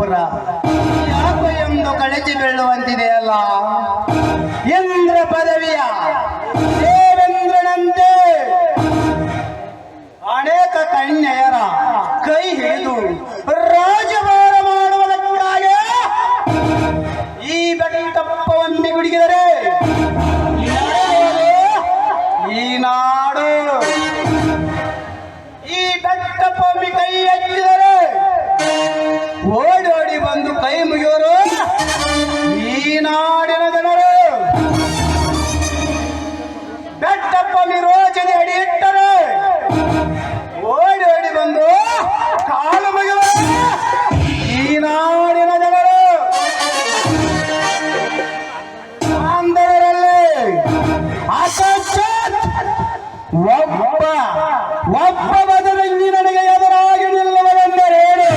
ಬೆಟ್ಟಪ್ಪನ ಯಾಕೋ ಎಂದು ಕಳಚಿ ಬೀಳುವಂತಿದೆಯಲ್ಲ? ಇಂದ್ರ ಪದವಿಯ ದೇವೇಂದ್ರನಂತೆ ಅನೇಕ ಕನ್ಯೆಯರ ಕೈ ಹಿಡಿದು ರಾಜಭಾರ ಮಾಡುವುದಕ್ಕಾಗಿ ಈ ಬೆಟ್ಟಪ್ಪವನ್ನು ಗುಡುಗಿದರೆ ಈ ನಾಡು ಈ ಬೆಟ್ಟಪ್ಪ ಕೈ ಎತ್ತಿದರೆ ಒಬ್ಬ ಬದರಂಗಿ ನನಗೆ ಎದುರಾಗಿ ನಿಲ್ಲುವುದೆಂದರೆ ಹೇಳು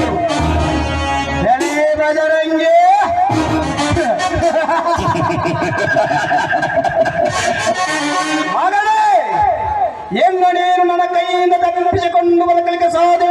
ಎಳೆ ಬದರಂಗಿ ಮಗಳೇ ಹೆಂಗ ನೀನು ನನ್ನ ಕೈಯಿಂದ ತಪ್ಪಿಸಿಕೊಂಡು ಬದುಕಲಿಕ್ಕೆ ಸಾಧ್ಯವೇ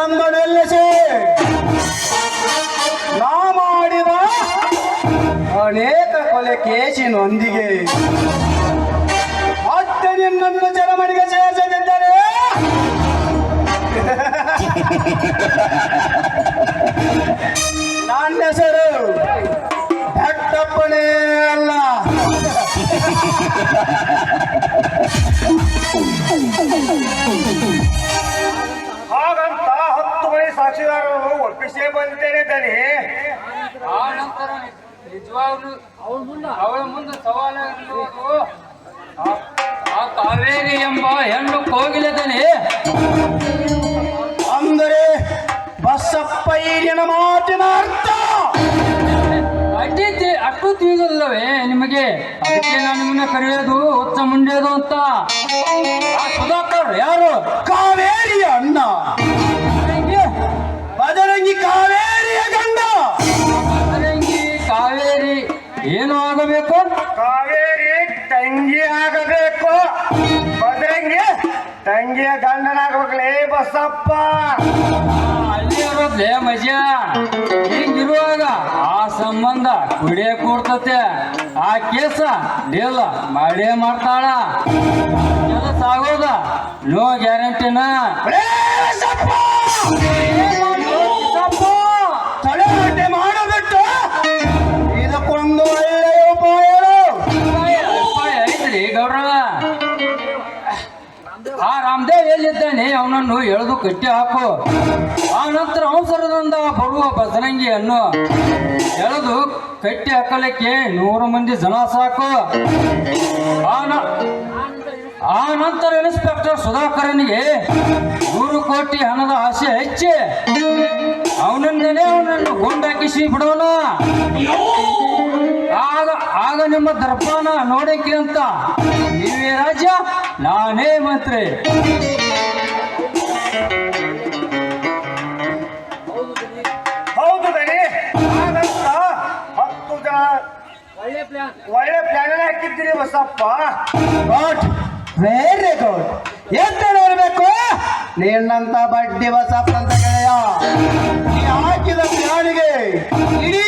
ಮುಂದೆ ತಂದು ನಿಲ್ಲಿಸಿ ನಾ ಮಾಡಿದ ಅನೇಕ ಕೊಲೆ ಕೇಸಿನೊಂದಿಗೆ ಮತ್ತೆ ನಿನ್ನನ್ನು ಚರಮಣಿಗೆ ಸೇರಿಸದಿದ್ದರೆ? ನನ್ನ ಹೆಸರು ಸಾಕ್ಷಿದಾರರು ಒಪ್ಪಿಸೇ ಬಂದಿದ್ದೇನೆ ದನಿ. ಆ ನಂತರ ನಿಜವಾಗ್ಲೂ ಅವಳ ಮುಂದೆ ಸವಾಲಾಗಿರುವುದು ಆ- ಆ ಕಾವೇರಿ ಎಂಬ ಹೆಣ್ಣು ಕೋಗಿಲೆದನೆ ಅಂದರೆ ಬಸಪ್ಪ ಈಗಿನ ಮಾತಿನ ಅರ್ಥ. ಅಡ್ಡಿ ಅಷ್ಟು ತಿಳಿದಲ್ಲವೇ ನಿಮಗೆ? ಅದಕ್ಕೆ ನಾನು ನಿಮ್ಮನ್ನ ಕರೆಯೋದು ಹೊತ್ತ ಮುಂಡೆದು ಅಂತ. ಆ ಸುಧಾಕರ್ ಯಾರು? ಕಾವೇರಿ ಅಣ್ಣ. ಬದರಂಗಿ ಕಾವೇರಿಯ ಗಂಡ. ಅದರಂಗಿ ಕಾವೇರಿ ಏನು ಆಗಬೇಕು? ಕಾವೇರಿ ತಂಗಿ ಆಗಬೇಕು. ಬದರಂಗಿ ತಂಗಿಯ ಗಂಡನಾಗಬೇಕಲೇ ಬಸಪ್ಪ. ಅಲ್ಲಿ ಇರೋದ್ಲೇ ಮಜಾ ಹಿಂಗಿರುವಾಗ ಆ ಸಂಬಂಧ ಕುಡಿಯೇ ಕೂಡ್ತತೆ ಆ ಕೇಸ ಡೇಲ ಮಾಡೇ ಮಾಡ್ತಾಳ. ಕೆಲಸ ಆಗೋದ ನೋ ಗ್ಯಾರಂಟಿನ? ಗೌಡ್ರ ಆ ರಾಮದೇವ್ ಎಲ್ಲಿದ್ದಾನೆ? ಅವನನ್ನು ಎಳೆದು ಕಟ್ಟಿ ಹಾಕು. ಆ ನಂತರ ಅವಸರದಿಂದ ಬರುವ ಬಸರಂಗಿಯನ್ನು ಎಳೆದು ಕಟ್ಟಿ ಹಾಕಲಿಕ್ಕೆ ನೂರು ಮಂದಿ ಜನ ಸಾಕು. ಆ ನಂತರ ಇನ್ಸ್ಪೆಕ್ಟರ್ ಸುಧಾಕರನಿಗೆ ನೂರು ಕೋಟಿ ಹಣದ ಆಸೆ ಹೆಚ್ಚಿ. ಅವನಂದೇನೆ ಅವನನ್ನು ಗುಂಡಾಕಿಸಿ ಬಿಡೋಣ. ಆಗ ಆಗ ನಿಮ್ಮ ದರ್ಪಾನ ನೋಡಕ್ಕೆ ಅಂತ. ನೀವೇ ರಾಜ ನಾನೇ ಮಂತ್ರಿ. ಹೌದು ದನಿ ಹಾಗಂತ ಹತ್ತು ಜನ ಒಳ್ಳೆ ಪ್ಲಾನ್ ಹಾಕಿದ್ದೀರಿ ಬಸಪ್ಪ. ಗುಡ್ ವೆರಿ ಗುಡ್ ಎಂತ ಇರಬೇಕು ನಿನ್ನಂತ ಬಡ್ಡಿ ಬಸಪ್ಪ ಅಂತ ಗೆಳೆಯ. ನೀ ಹಾಕಿದ ಪ್ಲಾನಿಗೆ ಇಡೀ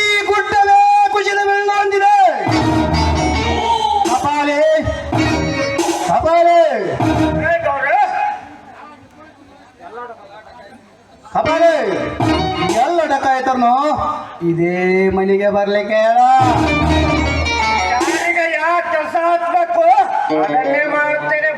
ಕಪಾಲೆ ಎಲ್ಲ ಡಕಾಯ್ತನು ಇದೇ ಮನೆಗೆ ಬರ್ಲಿಕ್ಕೆ ಹೇಳ. ಯಾರಿಗೆ ಯಾಕೆ ಕೆಲಸ ಹಾಕ್ಬೇಕು ಮಾಡ್ತೇನೆ ಮಾಡುತ್ತೇನೆ.